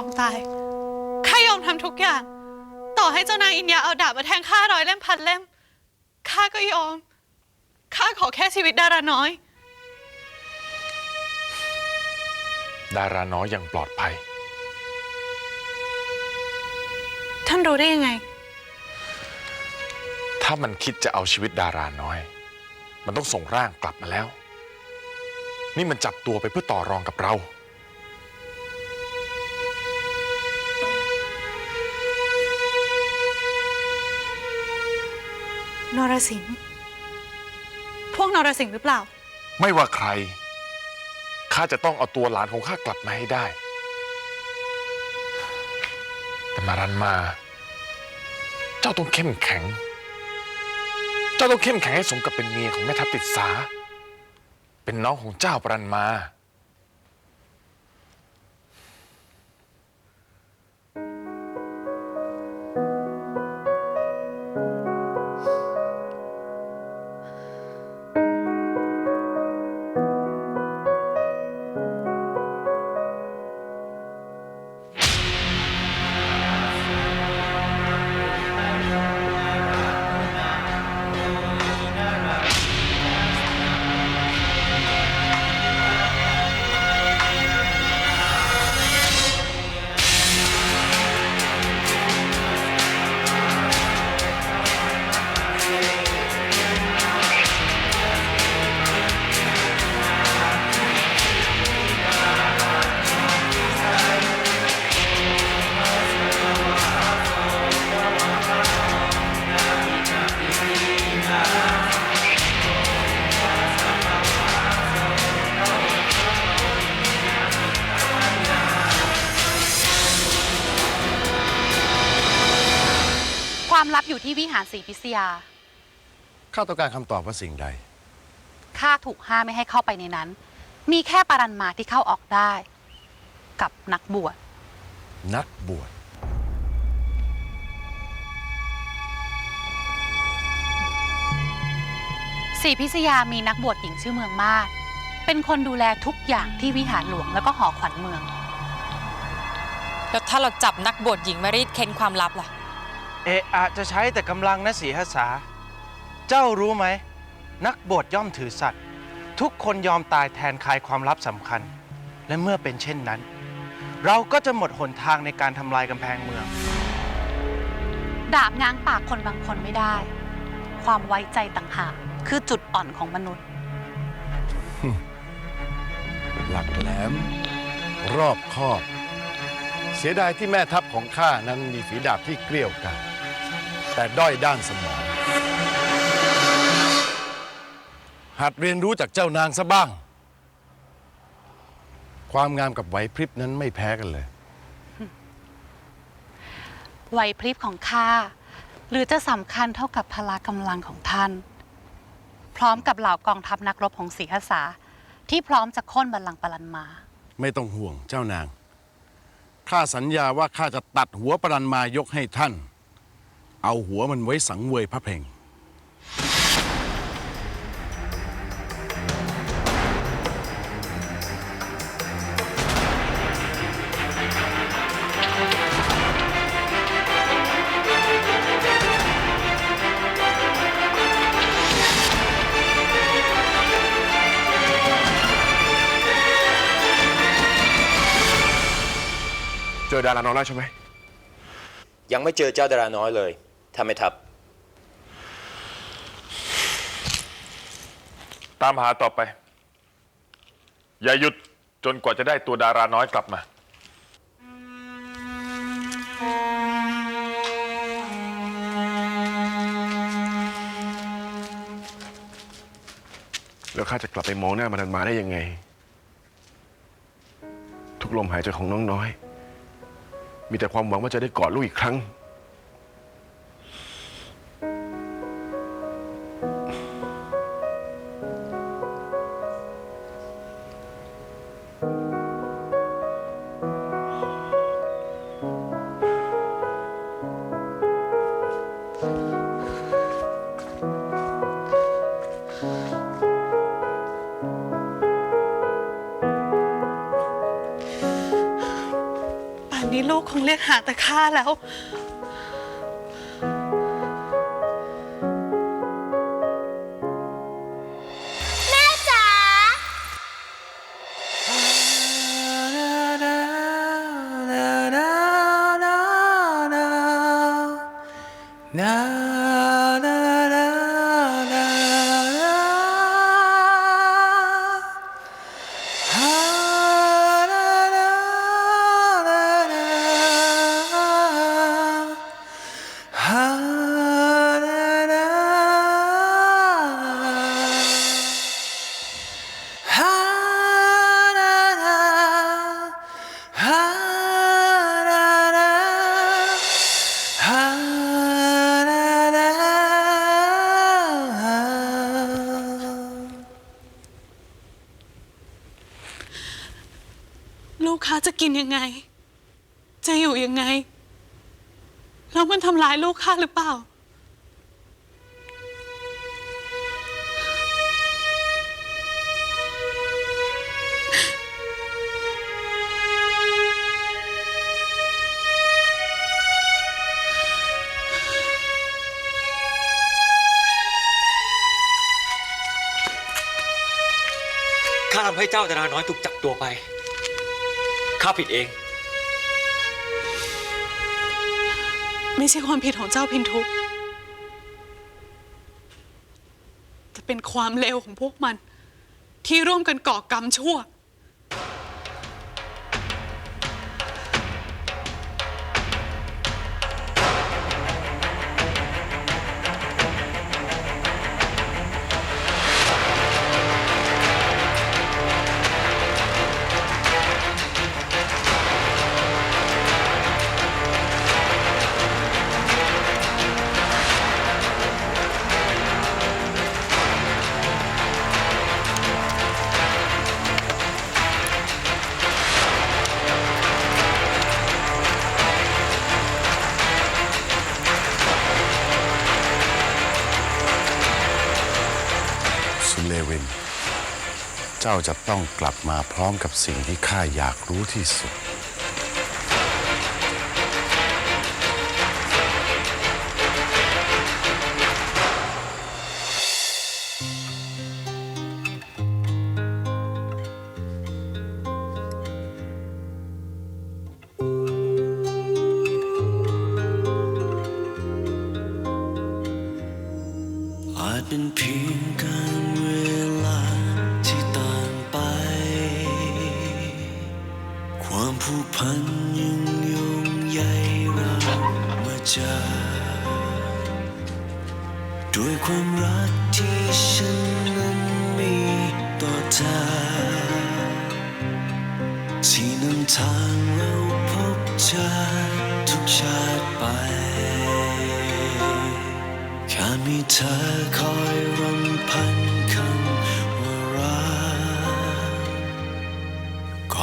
องตาย ข้ายอมทำทุกอย่าง ต่อให้เจ้านายอินยาเอาดาบมาแทงข้าร้อยเล่มพันเล่ม ข้าก็ยอม ข้าขอแค่ชีวิตดาราน้อย ดาราน้อยยังปลอดภัย ท่านรู้ได้ยังไง ถ้ามันคิดจะเอาชีวิตดาราน้อย มันต้องส่งร่างกลับมาแล้ว นี่มันจับตัวไปเพื่อต่อรองกับเรา นรสิงห์พวกนรสิงห์หรือเปล่า ไม่ว่าใคร ข้าจะต้องเอาตัวหลานของข้ากลับมาให้ได้ แต่มารันมา เจ้าต้องเข้มแข็ง เจ้าต้องเข้มแข็งให้สมกับเป็นเมียของแม่ทัพติดสา เป็นน้องของเจ้าปรันมา ที่วิหารศรีพิษยา ข้าต้องการคำตอบว่าสิ่งใด ข้าถูกห้ามไม่ให้เข้าไปในนั้น มีแค่ปารันมาที่เข้าออกได้ กับนักบวช นักบวช ศรีพิษยามีนักบวชหญิงชื่อเมืองมาศเป็นคนดูแลทุกอย่างที่วิหารหลวงแล้วก็หอขวัญเมือง แล้วถ้าเราจับนักบวชหญิงมารีดเค้นความลับล่ะ เอะอะจะใช้แต่กำลังนะสีหสา เจ้ารู้ไหม นักบวชย่อมถือสัตว์ ทุกคนยอมตายแทนคายความลับสำคัญ และเมื่อเป็นเช่นนั้น เราก็จะหมดหนทางในการทำลายกำแพงเมือง ดาบง้างปากคนบางคนไม่ได้ ความไว้ใจต่างหากคือจุดอ่อนของมนุษย์ หลักแหลม รอบคอบ เสียดายที่แม่ทัพของข้านั้นมีฝีดาบที่เกลี้ยวกล่อม แต่ด้อยด้านสมอง หัดเรียนรู้จากเจ้านางซะบ้าง ความงามกับไหวพริบนั้นไม่แพ้กันเลย ไหวพริบของข้าหรือจะสำคัญเท่ากับพละกำลังของท่าน พร้อมกับเหล่ากองทัพนักรบของศรีหสาที่พร้อมจะโค่นบัลลังก์ปรันมา ไม่ต้องห่วงเจ้านาง ข้าสัญญาว่าข้าจะตัดหัวปรันมายกให้ท่าน เอาหัวมันไว้สังเวยพระเพลงเจอดาราน้อยแล้วใช่ไหม ยังไม่เจอเจ้าดาราน้อยเลย ถ้าไม่ทับ ตามหาต่อไป อย่าหยุดจนกว่าจะได้ตัวดาราน้อยกลับมา แล้วข้าจะกลับไปมองหน้ามาดันมาได้ยังไง ทุกลมหายใจของน้องน้อย มีแต่ความหวังว่าจะได้กอดลูกอีกครั้ง ป่านนี้ลูกคงเรียกหาแต่ข้าแล้ว ลูกค้าจะกินยังไง จะอยู่ยังไง แล้วมันทำร้ายลูกค้าหรือเปล่า ข้าทำให้เจ้าดาราน้อยถูกจับตัวไป ข้าผิดเอง ไม่ใช่ความผิดของเจ้าพินทุแต่เป็นความเลวของพวกมัน ที่ร่วมกันก่อกรรมชั่ว จ้าจะต้องกลับมาพร้อมกับสิ่งที่ข้าอยากรู้ที่สุด ผูกพันยังโยงใยเรามาจากด้วยความรักที่ฉันนั้นมีต่อเธอที่นำทางเราพบเจอทุกชาติไปแค่มีเธอคอยรำพัน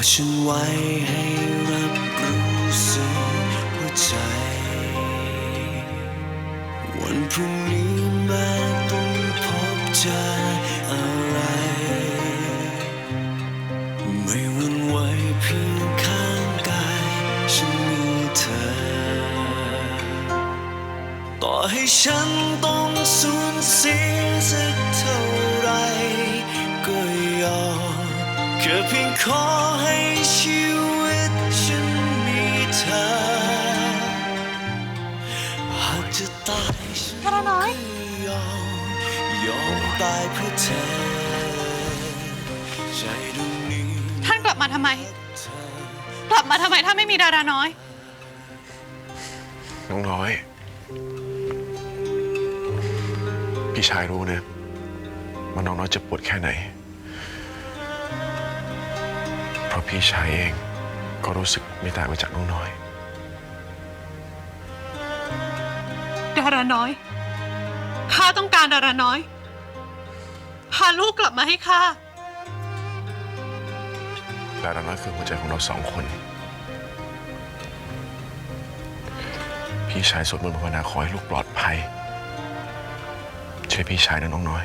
อฉันไว้ให้รับรู้สึกหัวใจ วันพรุ่งนี้แม้ต้องพบเจออะไร ไม่หวันไหวเพียงข้างกายฉันมีเธอ ต่อให้ฉันต้องสูญเสียสักเท่าไร แค่เพียงขอให้ชีวิตฉันมีเธอ หากจะตายฉันก็ยอมยอมตายเพื่อเธอ ใจดวงนี้ท่านกลับมาทำไม เธอกลับมาทำไมถ้าไม่มีดาราน้อย น้องน้อย พี่ชายรู้นะว่าน้องน้อยเจะปวดแค่ไหน เพราะพี่ชายเอง ก็รู้สึกไม่ต่างไปจากน้องน้อย ดาราน้อย ข้าต้องการดาราน้อย พาลูกกลับมาให้ข้า ดาราน้อยคือหัวใจของเราสองคน พี่ชายสวดมนต์ภาวนาขอให้ลูกปลอดภัยช่วยพี่ชายนะน้องน้อย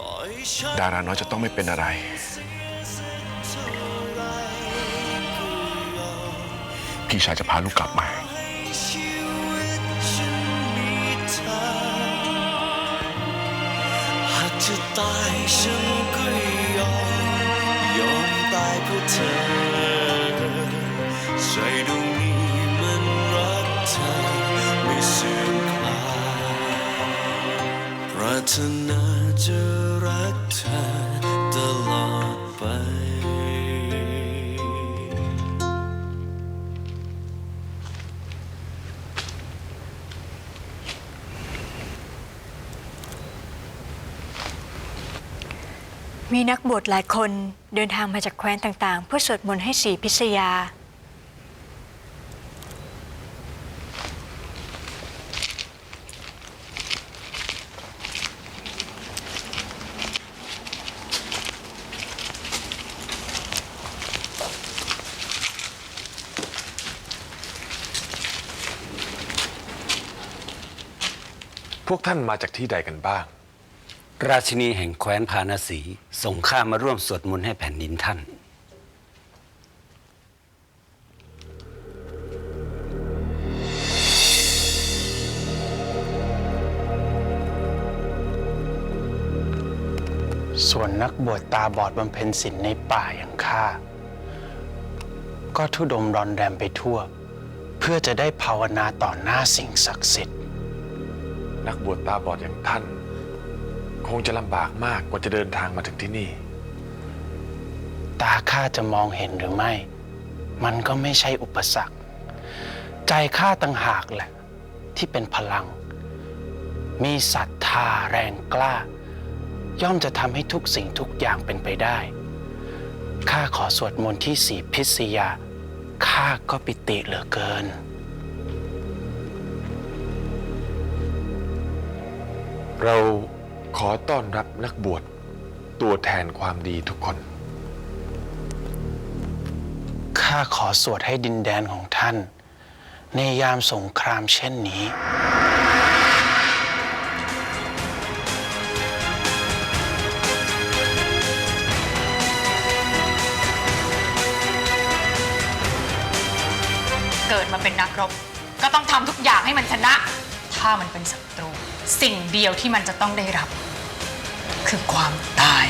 ต่อให้ฉันดาราน้อยจะต้องไม่เป็นอะไร พี่ชายจะพาลูกกลับมา จะตายฉันก็ยอมยอมตายเพื่อเธอใจดวงนี้มันรักเธอไม่เสื่อมคลายปรารถนาจะรักเธอตลอดไป มีนักบวชหลายคนเดินทางมาจากแคว้นต่างๆ เพื่อสวดมนต์ให้สีพิษยา พวกท่านมาจากที่ใดกันบ้าง ราชินีแห่งแคว้นพาณสีส่งข้ามาร่วมสวดมนต์ให้แผ่นดินท่าน ส่วนนักบวชตาบอดบำเพ็ญศีลในป่าอย่างข้า ก็ทุดมรอนแรมไปทั่ว เพื่อจะได้ภาวนาต่อหน้าสิ่งศักดิ์สิทธิ์ นักบวชตาบอดอย่างท่าน คงจะลำบากมากกว่าจะเดินทางมาถึงที่นี่ ตาข้าจะมองเห็นหรือไม่ มันก็ไม่ใช่อุปสรรค ใจข้าต่างหากแหละ ที่เป็นพลัง มีศรัทธาแรงกล้า ย่อมจะทำให้ทุกสิ่งทุกอย่างเป็นไปได้ ข้าขอสวดมนต์ที่สีพิษยา ข้าก็ปิติเหลือเกินเรา ขอต้อนรับนักบวชตัวแทนความดีทุกคน ข้าขอสวดให้ดินแดนของท่าน ในยามสงครามเช่นนี้ เกิดมาเป็นนักรบ ก็ต้องทำทุกอย่างให้มันชนะ ถ้ามันเป็นศัตรู สิ่งเดียวที่มันจะต้องได้รับ คือความตาย